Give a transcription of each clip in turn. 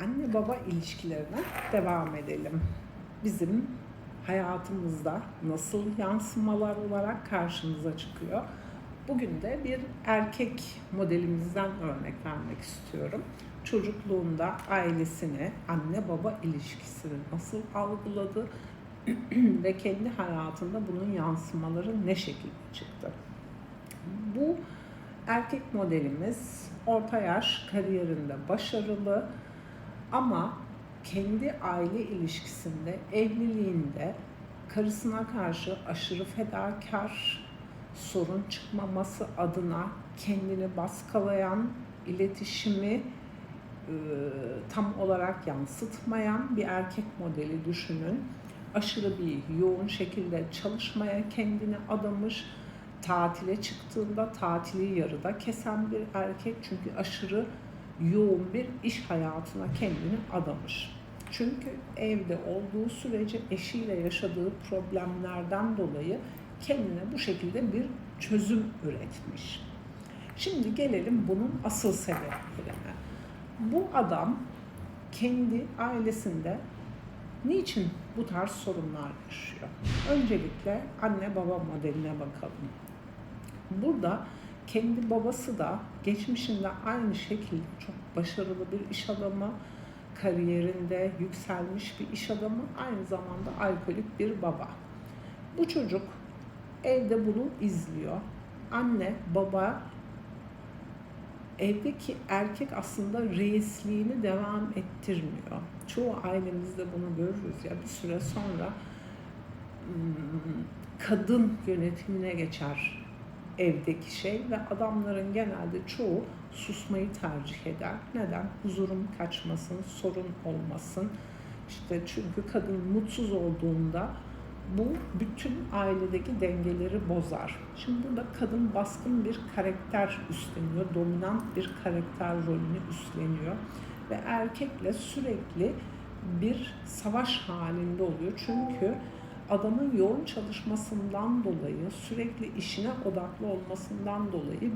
anne baba ilişkilerine devam edelim. Bizim hayatımızda nasıl yansımalar olarak karşımıza çıkıyor? Bugün de bir erkek modelimizden örnek vermek istiyorum. Çocukluğunda ailesini, anne baba ilişkisini nasıl algıladı ve kendi hayatında bunun yansımaları ne şekilde çıktı? Bu erkek modelimiz orta yaş, kariyerinde başarılı ama kendi aile ilişkisinde, evliliğinde karısına karşı aşırı fedakar, sorun çıkmaması adına kendini baskılayan, iletişimi e, tam olarak yansıtmayan bir erkek modeli düşünün. Aşırı bir yoğun şekilde çalışmaya kendini adamış, tatile çıktığında tatili yarıda kesen bir erkek çünkü aşırı yoğun bir iş hayatına kendini adamış. Çünkü evde olduğu sürece eşiyle yaşadığı problemlerden dolayı kendine bu şekilde bir çözüm üretmiş. Şimdi gelelim bunun asıl sebeplerine. Bu adam kendi ailesinde niçin bu tarz sorunlar yaşıyor? Öncelikle anne baba modeline bakalım. Burada kendi babası da geçmişinde aynı şekilde çok başarılı bir iş adamı, kariyerinde yükselmiş bir iş adamı, aynı zamanda alkolik bir baba. Bu çocuk evde bunu izliyor. Anne, baba evdeki erkek aslında reisliğini devam ettirmiyor. Çoğu ailemizde bunu görürüz ya bir süre sonra kadın yönetimine geçer evdeki şey ve adamların genelde çoğu susmayı tercih eder. Neden? Huzurum kaçmasın, sorun olmasın. İşte çünkü kadın mutsuz olduğunda bu bütün ailedeki dengeleri bozar. Şimdi burada kadın baskın bir karakter üstleniyor, dominant bir karakter rolünü üstleniyor ve erkekle sürekli bir savaş halinde oluyor. Çünkü adamın yoğun çalışmasından dolayı, sürekli işine odaklı olmasından dolayı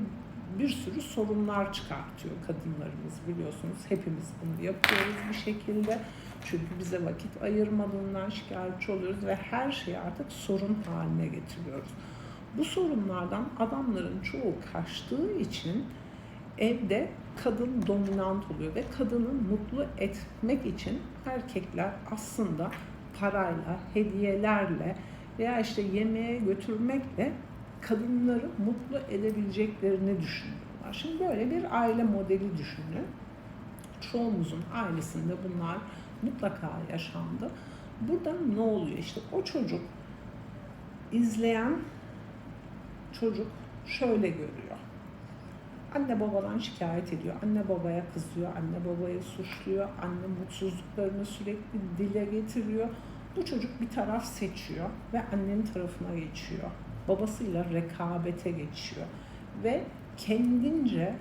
bir sürü sorunlar çıkartıyor kadınlarımız biliyorsunuz. Hepimiz bunu yapıyoruz bir şekilde. Çünkü bize vakit ayırmadığından şikayetçi oluyoruz ve her şeyi artık sorun haline getiriyoruz. Bu sorunlardan adamların çoğu kaçtığı için evde kadın dominant oluyor ve kadını mutlu etmek için erkekler aslında parayla, hediyelerle veya işte yemeğe götürmekle kadınları mutlu edebileceklerini düşünüyorlar. Şimdi böyle bir aile modeli düşünün. Çoğumuzun ailesinde bunlar mutlaka yaşandı. Burada ne oluyor? İşte o çocuk izleyen çocuk şöyle görüyor. Anne babadan şikayet ediyor. Anne babaya kızıyor. Anne babayı suçluyor. Anne mutsuzluklarını sürekli dile getiriyor. Bu çocuk bir taraf seçiyor ve annenin tarafına geçiyor. Babasıyla rekabete geçiyor. Ve kendince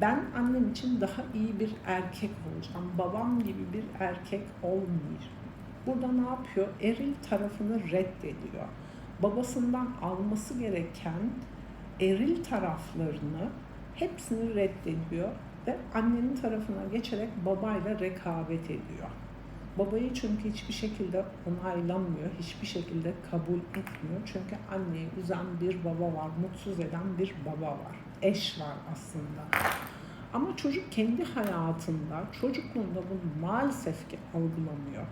ben annem için daha iyi bir erkek olacağım. Babam gibi bir erkek olmayacağım. Burada ne yapıyor? Eril tarafını reddediyor. Babasından alması gereken eril taraflarını hepsini reddediyor ve annenin tarafına geçerek babayla rekabet ediyor. Babayı çünkü hiçbir şekilde onaylamıyor, hiçbir şekilde kabul etmiyor. Çünkü anneyi üzen bir baba var, mutsuz eden bir baba var, eş var aslında. Ama çocuk kendi hayatında, çocukluğunda bunu maalesef ki algılamıyor.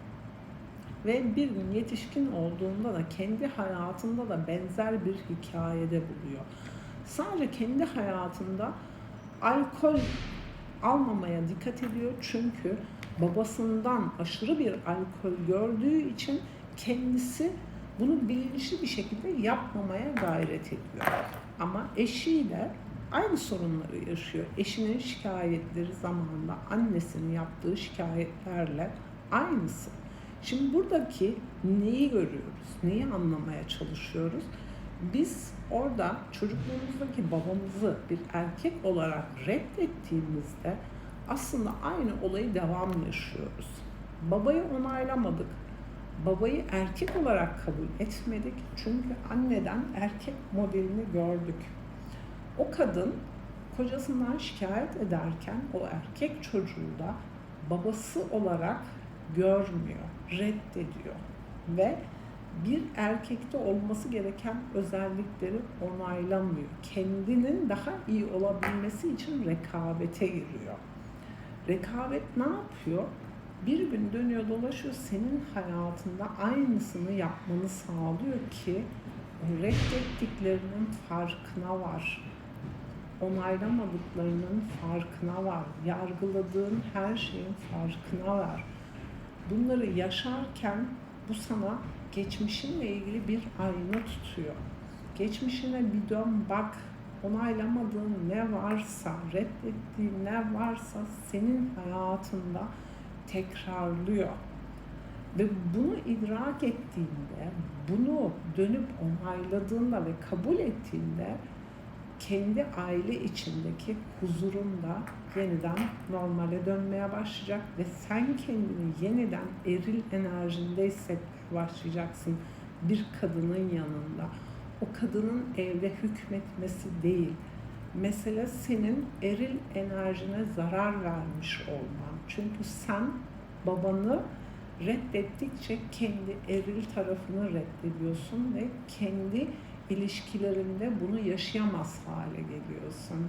Ve bir gün yetişkin olduğunda da kendi hayatında da benzer bir hikayede buluyor. Sadece kendi hayatında alkol almamaya dikkat ediyor çünkü babasından aşırı bir alkol gördüğü için kendisi bunu bilinçli bir şekilde yapmamaya gayret ediyor. Ama eşiyle aynı sorunları yaşıyor. Eşinin şikayetleri zamanında annesinin yaptığı şikayetlerle aynısı. Şimdi buradaki neyi görüyoruz? Neyi anlamaya çalışıyoruz? Biz orada çocukluğumuzdaki babamızı bir erkek olarak reddettiğimizde aslında aynı olayı devam yaşıyoruz. Babayı onaylamadık. Babayı erkek olarak kabul etmedik. Çünkü anneden erkek modelini gördük. O kadın kocasından şikayet ederken o erkek çocuğu da babası olarak görmüyor, reddediyor ve bir erkekte olması gereken özellikleri onaylamıyor. Kendinin daha iyi olabilmesi için rekabete giriyor. Rekabet ne yapıyor? Bir gün dönüyor dolaşıyor senin hayatında aynısını yapmanı sağlıyor ki reddettiklerinin farkına var. Onaylamadıklarının farkına var. Yargıladığın her şeyin farkına var. Bunları yaşarken bu sana geçmişinle ilgili bir ayna tutuyor. Geçmişine bir dön bak. Onaylamadığın ne varsa, reddettiğin ne varsa senin hayatında tekrarlıyor. Ve bunu idrak ettiğinde, bunu dönüp onayladığında ve kabul ettiğinde kendi aile içindeki huzurun da yeniden normale dönmeye başlayacak ve sen kendini yeniden eril enerjinde hissetmeye başlayacaksın bir kadının yanında. O kadının evde hükmetmesi değil. Mesele senin eril enerjine zarar vermiş olman. Çünkü sen babanı reddettikçe kendi eril tarafını reddediyorsun ve kendi ilişkilerinde bunu yaşayamaz hale geliyorsun.